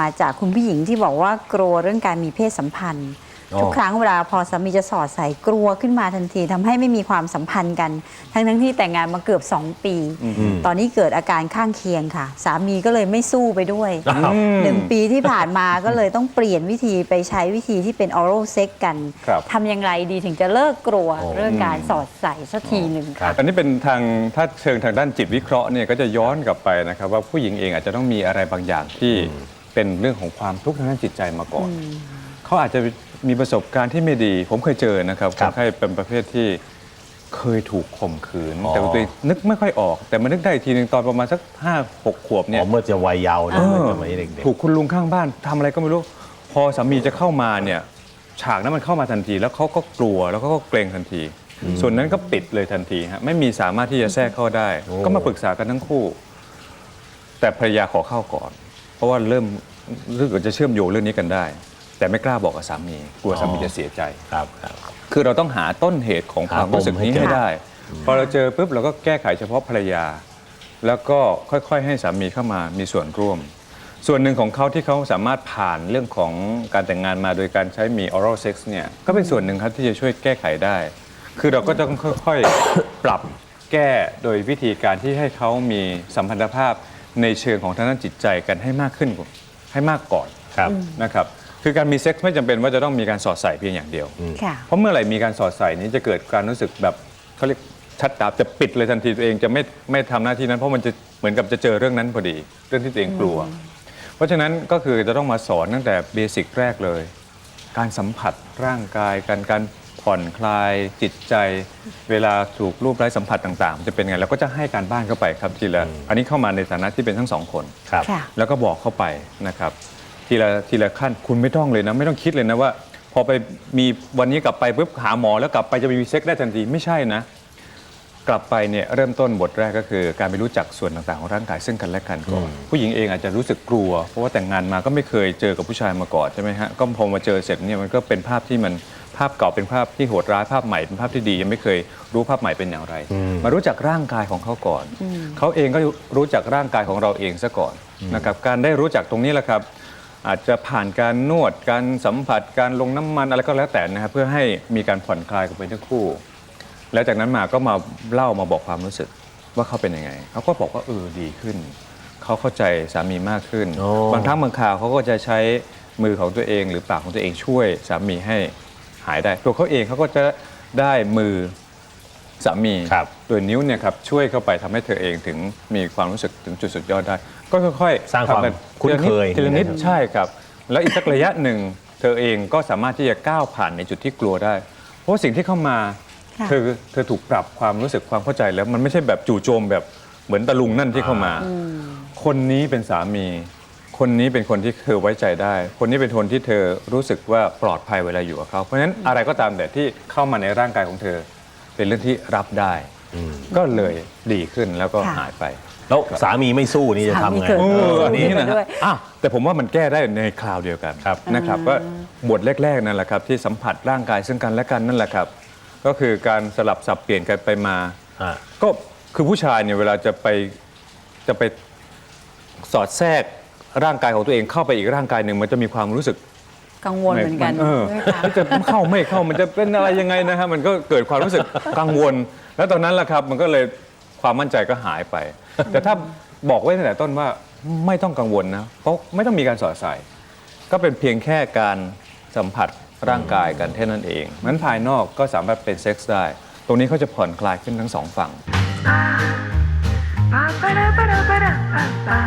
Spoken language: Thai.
มาจากคุณผู้หญิงที่บอกว่ากลัวเรื่องการมีเพศสัมพันธ์อ๋อทุกครั้งเวลาพอสามีจะสอดใส่กลัวขึ้นมาทันทีทำให้ไม่มีความสัมพันธ์กัน ทั้งทั้งๆที่แต่งงานมาเกือบ 2 ปี ตอนนี้เกิดอาการข้างเคียงค่ะ สามีก็เลยไม่สู้ไปด้วยอ้าวหนึ่งปีที่ผ่านมาก็เลยต้องเปลี่ยนวิธีไปใช้วิธีที่เป็น oral sex กันครับทำอย่างไรดีถึงจะเลิกกลัวโอ้เรื่องการสอดใส่สักทีหนึ่งค่ะอันนี้เป็นทางถ้าเชิงทางด้านจิตวิเคราะห์เนี่ยก็จะย้อนกลับไปนะครับว่าผู้หญิงเองอาจจะต้องมีอะไรบางอย่างที่ เป็นเรื่องของความทุกข์ทางด้านจิตใจมาก่อน เขาอาจจะมีประสบการณ์ที่ไม่ดี ผมเคยเจอนะครับคครันบไข้เป็นประเภทที่เคยถูกข่มขืน อ๋อ แต่ว่าตัวเองนึกไม่ค่อยออก แต่มานึกได้อีกทีหนึ่งตอนประมาณสักห้าหกขวบอ๋เนี่ยอเมื่อจะวัยเยาว์นะเอเมื่ออจะวัยเด็กถูกคุณลุงข้างบ้านทำอะไรก็ไม่รู้ พอสามีจะเข้ามาเนี่ยฉากนั้นมันเข้ามาทันที แล้วเขาก็กลัวแล้วเขาก็เกรงทันที ส่วนนั้นก็ปิดเลยทันทีฮะไม่มีสามารถที่จะแทรกเข้าได้ก็มาปรึกษากันทั้งคู่ แต่ภรรยาขอเข้าก่อน เพราะว่าเริ่มรู้สึกว่าจะเชื่อมโยงเรื่องนี้กันได้ แต่ไม่กล้าบอกกับสามีกลัวสามีจะเสียใจๆครับครับ คือเราต้องหาต้นเหตุของความรู้สึกนี้หาปมให้ให้เจอได้ พอเราเจอปุ๊บเราก็แก้ไขเฉพาะภรรยา แล้วก็ค่อยๆ ให้สามีเข้ามามีส่วนร่วม ส่วนหนึ่งของเขาที่เขาสามารถผ่านเรื่องของการแต่งงานมาโดยการใช้มี oral sex เนี่ยก็เป็นส่วนหนึ่งครับที่จะช่วยแก้ไขได้ คือเราก็ต้องค่อยๆ ปรับแก้โดยวิธีการที่ให้เขามีสัมพันธภาพ ในเชิงของทางด้านจิตใจกันให้มากขึ้นกว่าให้มากก่อนครับนะครับคือการมีเซ็กซ์ไม่จำเป็นว่าจะต้องมีการสอดใส่เพียงอย่างเดียว ค่ะ เพราะเมื่อไหร่มีการสอดใส่นี้จะเกิดการรู้สึกแบบเขาเรียกชัดดาบจะปิดเลยทันทีตัวเองจะไม่ไม่ทำหน้าที่นั้น เพราะมันจะเหมือนกับจะเจอเรื่องนั้นพอดี เรื่องที่ตัวเองกลัว เพราะฉะนั้นก็คือจะต้องมาสอนตั้งแต่เบสิกแรกเลย การสัมผัสร่างกายการการ ผ่อนคลายจิตใจ เวลาถูกรูปไร้สัมผัสต่างๆ จะเป็นไงเราก็จะให้การบ้านเข้าไปครับทีละอันนี้เข้ามาในฐานะที่เป็นทั้งสองคนครับ ค่ะ แล้วก็บอกเข้าไปนะครับทีละทีละขั้นคุณไม่ต้องเลยนะ ไม่ต้องคิดเลยนะว่า พอไปมีวันนี้กลับไปปุ๊บหาหมอแล้วกลับไปจะมีเซ็กได้ทันทีไม่ใช่นะ กลับไปเนี่ยเริ่มต้นบทแรกก็คือ การไปรู้จักส่วนต่างๆของร่างกายซึ่งกันและกันก่อนผู้หญิงเองอาจจะรู้สึกกลัว เพราะว่าแต่งงานมาก็ไม่เคยเจอกับผู้ชายมาก่อนใช่ไหมฮะก็พอมาเจอเสร็จเนี่ยมันก็เป็นภาพที่มันภาพเก่าเป็นภาพที่โหดร้ายภาพใหม่เป็นภาพที่ดียังไม่เคยรู้ภาพใหม่เป็นอย่างไร มารู้จักร่างกายของเขาก่อน เขาเองก็รู้จักร่างกายของเราเองซะก่อนนะครับการได้รู้จักตรงนี้แหละครับอาจจะผ่านการนวดการสัมผัสการลงน้ำมันอะไรก็แล้วแต่นะครับเพื่อให้มีการผ่อนคลายกันไปทั้งคู่ แล้วจากนั้นมาก็มาเล่ามาบอกความรู้สึกว่าเขาเป็นยังไงเขาก็บอกว่าเออดีขึ้น เขาเข้าใจสามีมากขึ้น โอ้ บางครั้งบางคราวเขาก็จะใช้มือของตัวเองหรือปากของตัวเองช่วยสามีให้หายได้ ตัวเขาเองเขาก็จะได้มือสามีครับ โดยนิ้วเนี่ยครับช่วยเข้าไปทำให้เธอเองถึงมีความรู้สึกถึงจุดสุดยอดได้ ก็ค่อยๆสร้างความทำกันคุ้นเคยทีละนิดทีละนิดใช่ครับ แล้วอีกสักระยะหนึ่งเธอเองก็สามารถที่จะก้าวผ่านในจุดที่กลัวได้ เพราะว่าสิ่งที่เข้ามาค่ะ เธอเธอถูกปรับความรู้สึกความเข้าใจแล้วมันไม่ใช่แบบจู่โจมแบบเหมือนตะลุงนั่นที่เข้ามา คนนี้เป็นสามี คนนี้เป็นคนที่เธอไว้ใจได้ คนนี้เป็นคนที่เธอรู้สึกว่าปลอดภัยเวลาอยู่กับเขา เพราะฉะนั้นอะไรก็ตามแต่ที่เข้ามาในร่างกายของเธอ เป็นเรื่องที่รับได้ ก็เลยดีขึ้นแล้วก็ค่ะ หายไป แล้วสามีไม่สู้นี่จะทำไงสามีเกิด เออเอออันนี้นะมีไปด้วยฮะอะแต่ผมว่ามันแก้ได้ในคราวเดียวกันครับนะครับก็บทแรกๆนั่นแหละครับที่สัมผัสร่างกายซึ่งกันและกันนั่นแหละครับ ก็คือการสลับสับเปลี่ยนกันไปมา อ่า ก็คือผู้ชายเนี่ยเวลาจะไปจะไปสอดแทรกร่างกายของตัวเองเข้าไปอีกร่างกายหนึ่งมันจะมีความรู้สึกกังวลเหมือนกันเออใช่ไหมคะแล้วจะเข้าไม่เข้ามันจะเป็นอะไรยังไงนะฮะมันก็เกิดความรู้สึกกังวล แล้วตอนนั้นแหละครับมันก็เลยความมั่นใจก็หายไป แต่ถ้าบอกไว้ตั้งแต่ต้นว่าไม่ต้องกังวลนะเพราะไม่ต้องมีการสอดใส่ ก็เป็นเพียงแค่การสัมผัส ร่างกายกันแค่นั้นเองนั้นภายนอกก็สามารถเป็นเซ็กซ์ได้ ตรงนี้เขาจะผ่อนคลายขึ้นทั้งสองฝั่ง Ba-ba-da-ba-da-ba-da-ba-ba.